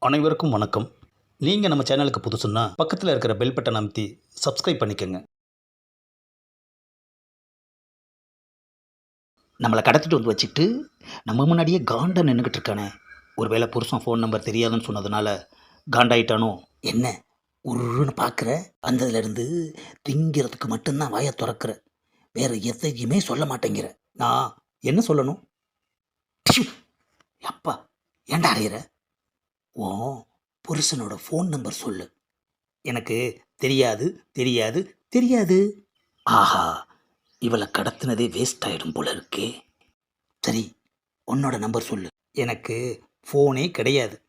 அனைவருக்கும் வணக்கம். நீங்கள் நம்ம சேனலுக்கு புதுசுன்னா பக்கத்தில் இருக்கிற பெல் பட்டன் அமைத்தி சப்ஸ்கிரைப் பண்ணிக்கோங்க. நம்மளை கடத்திட்டு வந்து வச்சுட்டு நம்ம முன்னாடியே காண்டா நின்றுக்கிட்டு இருக்கானே. ஒருவேளை புருஷன் ஃபோன் நம்பர் தெரியாதுன்னு சொன்னதுனால காண்டாயிட்டானோ? என்ன? உருன்னு பார்க்குற வந்ததுலேருந்து திங்கிறதுக்கு மட்டும்தான் வாயை திறக்கிற. வேறு எதையுமே சொல்ல மாட்டேங்கிற. நான் என்ன சொல்லணும்? அப்பா ஏண்டா அறையிற ஓ புருஷனோட ஃபோன் நம்பர் சொல்லு. எனக்கு தெரியாது தெரியாது தெரியாது. ஆஹா இவளை கடத்தினதே வேஸ்ட் ஆயிடும் போல இருக்கே. சரி உன்னோட நம்பர் சொல்லு. எனக்கு ஃபோனே கிடையாது.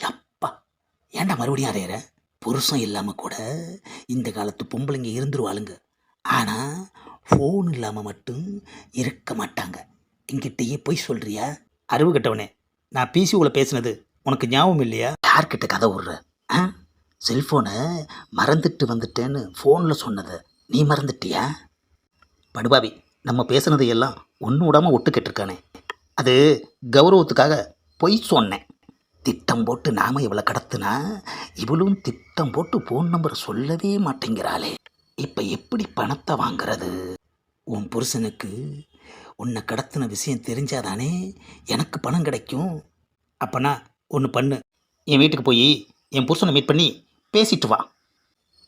அப்பா. ஏன்டா மறுபடியும் அறையிற? புருஷன் இல்லாமல் கூட இந்த காலத்து பொம்பளைங்க இருந்துருவாளுங்க. ஆனால் ஃபோன் இல்லாமல் மட்டும் இருக்க மாட்டாங்க. என்கிட்டயே போய் சொல்கிறியா அறிவு கட்டவனே நான் பிசியூவில் பேசினது. உனக்கு ஞாபகம் இல்லையா? யார்கிட்ட கதை விடுற? ஆ? செல்ஃபோனை மறந்துட்டு வந்துட்டேன்னு ஃபோனில் சொன்னதை நீ மறந்துட்டியா? படுபாவி நம்ம பேசுனது எல்லாம் ஒன்று விடாமல் ஒட்டு கேட்டிருக்கானே. அது கௌரவத்துக்காக பொய் சொன்னேன். திட்டம் போட்டு நாம இவளை கடத்துனா இவளும் திட்டம் போட்டு ஃபோன் நம்பர் சொல்லவே மாட்டேங்கிறாளே. இப்போ எப்படி பணத்தை வாங்குறது? உன் புருஷனுக்கு உன்னை கடத்தின விஷயம் தெரிஞ்சாதானே எனக்கு பணம் கிடைக்கும். அப்போனா ஒன்று பண்ணு. என் வீட்டுக்கு போய் என் புருஷனை மீட் பண்ணி பேசிட்டு வா.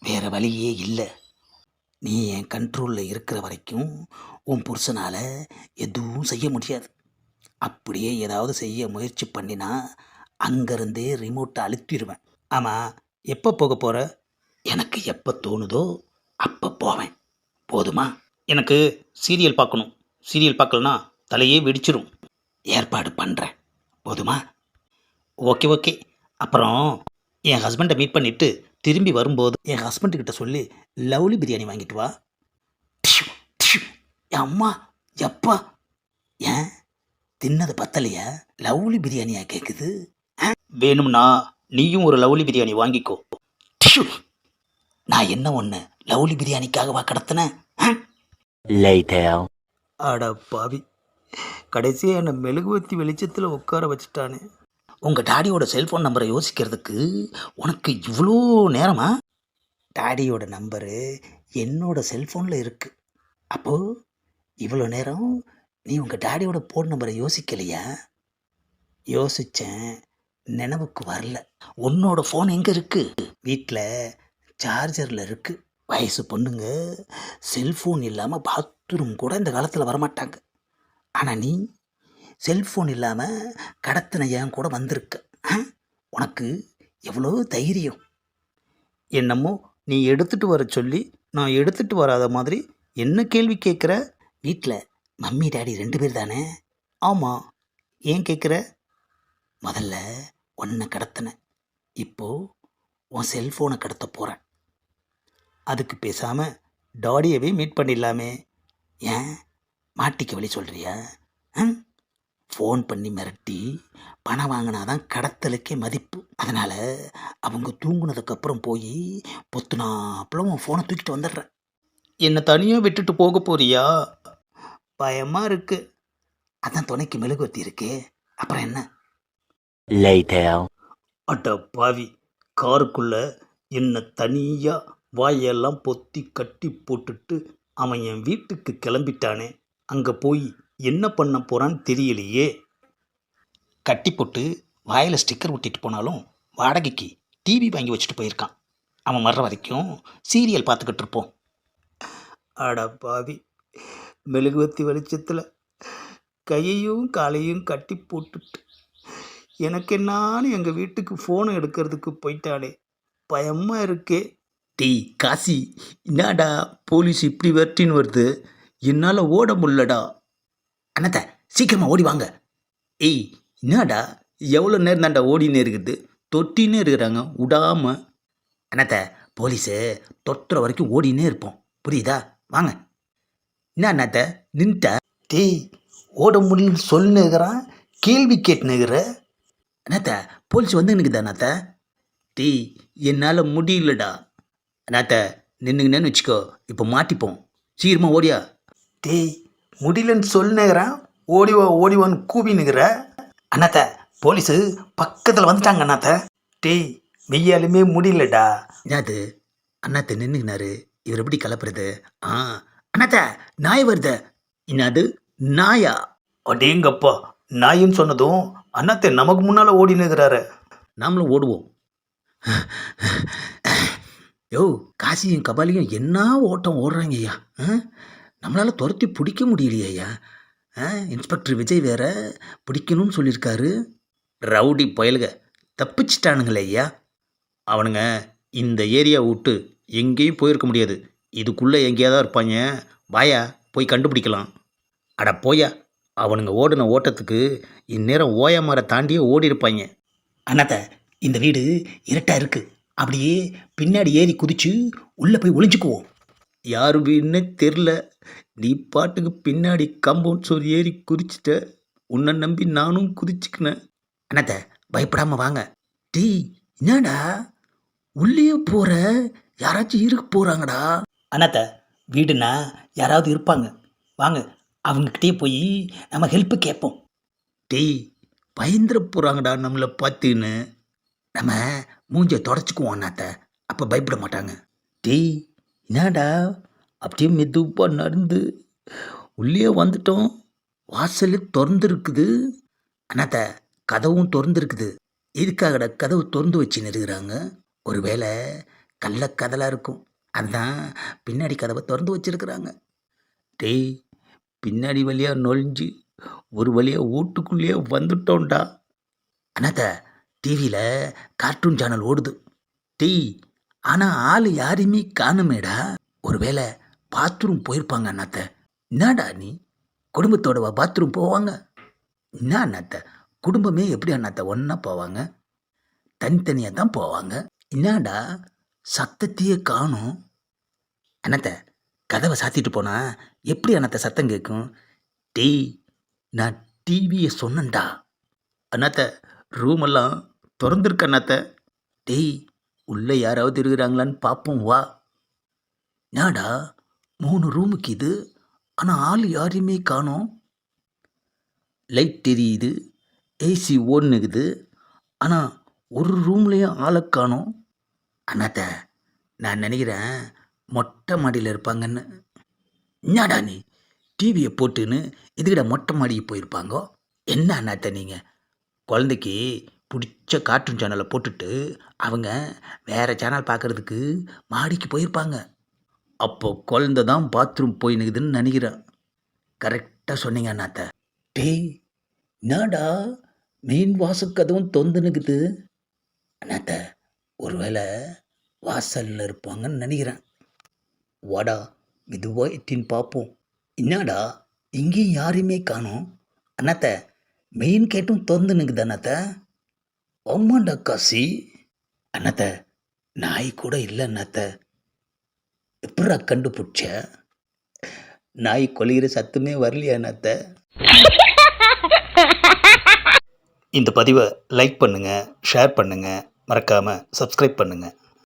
வேறு வழியே இல்லை. நீ என் கண்ட்ரோலில் இருக்கிற வரைக்கும் உன் புருஷனால் எதுவும் செய்ய முடியாது. அப்படியே ஏதாவது செய்ய முயற்சி பண்ணினா அங்கேருந்தே ரிமோட்டை அழுத்திடுவேன் ஆமாம் எப்போ போக போகிற எனக்கு எப்போ தோணுதோ அப்போ போவேன். போதுமா? எனக்கு சீரியல் பார்க்கணும். சீரியல் பார்க்கலனா தலையே வெடிச்சிரும். ஏற்பாடு பண்ணுறேன் போதுமா? Okay okay. அப்புறம் என் ஹஸ்பண்டை மீட் பண்ணிவிட்டு திரும்பி வரும்போது என் ஹஸ்பண்டுக்கிட்ட சொல்லி லவ்லி பிரியாணி வாங்கிட்டு வா. அம்மா எப்பா? ஏன்? தின்னது பத்தலையா? லவ்லி பிரியாணியா கேட்குது வேணும்னா நீயும் ஒரு லவ்லி பிரியாணி வாங்கிக்கோ. நான் என்ன ஒன்று லவ்லி பிரியாணிக்காகவா கடத்தினேன். அட பாவி. கடைசியாக என்னை மெழுகுவத்தி வெளிச்சத்தில் உட்கார வச்சுட்டானே. உங்கள் டாடியோட செல்ஃபோன் நம்பரை யோசிக்கிறதுக்கு உனக்கு இவ்வளோ நேரமா? டாடியோட நம்பரு என்னோட செல்ஃபோனில் இருக்குது அப்போது இவ்வளோ நேரம் நீ உங்கள் டாடியோட ஃபோன் நம்பரை யோசிக்கலையா? யோசித்தேன் நினைவுக்கு வரல. உன்னோட ஃபோன் எங்கே இருக்குது வீட்டில் சார்ஜரில் இருக்குது வயசு பொண்ணுங்க செல்ஃபோன் இல்லாமல் பாத்ரூம் கூட இந்த காலத்தில் வரமாட்டாங்க. ஆனால் நீ செல்ஃபோன் இல்லாமல் கடத்தின ஏன் கூட வந்திருக்க. உனக்கு எவ்வளோ தைரியம்? என்னமோ நீ எடுத்துட்டு வர சொல்லி நான் எடுத்துட்டு வராத மாதிரி என்ன கேள்வி கேட்குற வீட்டில் மம்மி டாடி ரெண்டு பேர் தானே? ஆமாம் ஏன் கேட்குற முதல்ல ஒன்றை கடத்தினேன் இப்போது உன் செல்ஃபோனை கடத்த போகிறேன் அதுக்கு பேசாமல் டாடியவே மீட் பண்ணிடலாமே. ஏன்? மாட்டிக்க வழி சொல்கிறியா ஆ ஃபோன் பண்ணி மிரட்டி பணம் வாங்கினாதான் கடத்தலுக்கே மதிப்பு. அதனால் அவங்க தூங்குனதுக்கப்புறம் போய் பொத்துனாப்புல உன் ஃபோனை தூக்கிட்டு வந்துடுறேன். என்னை தனியாக விட்டுட்டு போக போறியா? பயமாக இருக்கு. அதான் துணைக்கு மெழுகுவத்தி இருக்கே. அப்புறம் என்ன? Later. அட பாவி காருக்குள்ள என்னை தனியாக வாயெல்லாம் பொத்தி கட்டி போட்டுட்டு அவன் என் வீட்டுக்கு கிளம்பிட்டானே. அங்கே போய் என்ன பண்ண போகிறான்னு தெரியலையே. கட்டி போட்டு வாயில் ஸ்டிக்கர் ஒட்டிட்டு போனாலும் வாடகைக்கு டிவி வாங்கி வச்சுட்டு போயிருக்கான். அவன் வர்ற வரைக்கும் சீரியல் பார்த்துக்கிட்டு இருப்போம். அட பாவி. மெழுகுவத்தி வெளிச்சத்தில் கையையும் காலையும் கட்டி போட்டுட்டு எனக்கு என்னான்னு எங்கள் வீட்டுக்கு ஃபோனை எடுக்கிறதுக்கு போயிட்டாளே. பயமாக இருக்கே. டேய் காசி என்னடா போலீஸ் இப்படி வெட்டின்னு வருது? என்னால் ஓட முடியலடா. அண்ணத்த சீக்கிரமாக ஓடி வாங்க. ஏய் என்னடா? எவ்வளோ நேரம் தான்டா ஓடினே இருக்குது? தொட்டினே இருக்கிறாங்க விடாம அண்ணத்த போலீஸு தொட்டுற வரைக்கும் ஓடினே இருப்போம். புரியுதா? வாங்க. என்ன அண்ணாத்த நின்ட்ட டேய் ஓட முடியலன்னு சொல்லுங்கிறான் கேள்வி கேட்டுனுங்கிற அண்ணாத்த போலீஸ் வந்து எனக்கு அண்ணாத்த. டேய் என்னால் முடியலடா. அண்ணாத்த நின்றுங்கன்னு வச்சுக்கோ இப்போ மாட்டிப்போம். சீக்கிரமா ஓடியா. டேய் முடியலன்னு சொல்லுங்கிறான் ஓடிவா ஓடிவான்னு கூவினுங்கிற அண்ணாத்த போலீஸு பக்கத்தில் வந்துட்டாங்க அண்ணாத்த. டேய் மெய்யாலுமே முடியலடா. என்னது? அண்ணாத்த நின்றுக்கினாரு இவர் எப்படி கலப்புறது? ஆ அண்ணாத்த நாய் வருது. என்னது? நாயா? அடேங்கப்பா நாயின்னு சொன்னதும் அண்ணாத்த நமக்கு முன்னால் ஓடினுக்கிறாரு நாமளும் ஓடுவோம். யோ காசியும் கபாலியும் என்ன ஓட்டம் ஓடுறாங்க ஐயா ஆ? நம்மளால் துரத்தி பிடிக்க முடியலையே ஐயா. ஆ, இன்ஸ்பெக்டர் விஜய் வேற பிடிக்கணும்னு சொல்லியிருக்காரு. ரவுடி பயலுக. தப்பிச்சிட்டானுங்களே ஐயா. அவனுங்க இந்த ஏரியா விட்டு எங்கேயும் போயிருக்க முடியாது. இதுக்குள்ளே எங்கேயாவது இருப்பாங்க. வாயா போய் கண்டுபிடிக்கலாம். அட போயா அவனுங்க ஓடின ஓட்டத்துக்கு இந்நேரம் ஓய மரம் தாண்டியே ஓடி இருப்பாங்க அண்ணாத்த இந்த வீடு இருட்டாக இருக்கு. அப்படியே பின்னாடி ஏறி குதிச்சு உள்ளே போய் ஒளிஞ்சுக்குவோம். யார் வீடுன்னே தெரில. நீ பாட்டுக்கு பின்னாடி கம்பவுண்ட் சோர் ஏறி குதிச்சிட்ட. உன்னை நம்பி நானும் குதிச்சுக்கினேன். அண்ணாத்த பயப்படாமல் வாங்க. டீ என்னடா? உள்ளே போகிற யாராச்சும் இருக்க போகிறாங்கடா அண்ணாத்த வீடுனா யாராவது இருப்பாங்க. வாங்க அவங்கக்கிட்டே போய் நம்ம ஹெல்ப்பு கேட்போம் டேய் பயந்துட போகிறாங்கடா நம்மளை பார்த்துன்னு. நம்ம மூஞ்சை தொடச்சிக்குவோம் அண்ணாத்த. அப்போ பயப்பட மாட்டாங்க. டேய் என்னடா? அப்படியே மெதுவாக நடந்து உள்ளே வந்துட்டோம். வாசல் திறந்துருக்குது. அண்ணாத்த கதவும் திறந்துருக்குது. எதுக்காகடா கதவு திறந்து வச்சு நிறுகிறாங்க? ஒருவேளை கள்ள கதலாக இருக்கும். அதுதான் பின்னாடி கதவை திறந்து வச்சிருக்கிறாங்க. டேய் பின்னாடி வழியாக நொழிஞ்சு ஒரு வழியாக வீட்டுக்குள்ளேயே வந்துட்டோம்டா. அண்ணாத்த டிவியில் கார்ட்டூன் சேனல் ஓடுது. டேய் ஆனால் ஆள் யாரையுமே காணுமேடா. ஒருவேளை பாத்ரூம் போயிருப்பாங்க அண்ணாத்த. என்னடா நீ? குடும்பத்தோட பாத்ரூம் போவாங்க. என்ன அண்ணாத்த? குடும்பமே எப்படி அண்ணாத்த? ஒன்றா போவாங்க. தனித்தனியாக தான் போவாங்க. என்னடா? சத்தத்தையே காணும். அண்ணாத்த கதவை சாத்திட்டு போனா எப்படி அண்ணாத்த சத்தம் கேட்கும்? டேய் நான் டிவியை சொன்னேன்டா. அண்ணாத்த ரூமெல்லாம் திறந்துருக்க அண்ணாத்த. டேய் உள்ளே யாராவது இருக்கிறாங்களான்னு பார்ப்போம் வா. ஏடா மூணு ரூமுக்கு இது? ஆனால் ஆள் யாரையுமே காணோம். லைட் தெரியுது ஏசி ஓடுனுக்குது. ஆனால் ஒரு ரூம்லேயும் ஆளை காணோம். அண்ணாத்த நான் நினைக்கிறேன் மொட்டை மாடியில் இருப்பாங்கன்னு. என்னடா நீ டிவியை போட்டுன்னு இதுக்கிட்ட மொட்டை மாடிக்கு போயிருப்பாங்கோ? என்ன அண்ணாத்த நீங்கள் குழந்தைக்கு பிடிச்ச கார்ட்டூன் சேனலை போட்டுட்டு அவங்க வேறு சேனல் பார்க்குறதுக்கு மாடிக்கு போயிருப்பாங்க. அப்போ குழந்த தான் பாத்ரூம் போயினுக்குதுன்னு நினைக்கிறேன் கரெக்டாக சொன்னீங்க அண்ணாத்த. டேய் என்னடா மெயின் வாசக்கதவும் தொந்துனுக்குது? அண்ணாத்த ஒருவேளை வாசலில் இருப்பாங்கன்னு நினைக்கிறேன். வாடா மெதுவாக எட்டின்னு பார்ப்போம் என்னடா இங்கேயும் யாரையுமே காணோம்? அண்ணாத்த மெயின் கேட்டும் திறந்து நிற்குது அண்ணாத்த. ஆமாண்டா காசி. அண்ணாத்த நாய் கூட இல்லை அண்ணத்த. எப்படா கண்டுபிடிச்ச? நாய் கொலைகிற சத்தமே வரலையா அண்ணத்த? இந்த பதிவை லைக் பண்ணுங்கள் ஷேர் பண்ணுங்கள் மறக்காமல் சப்ஸ்கிரைப் பண்ணுங்கள்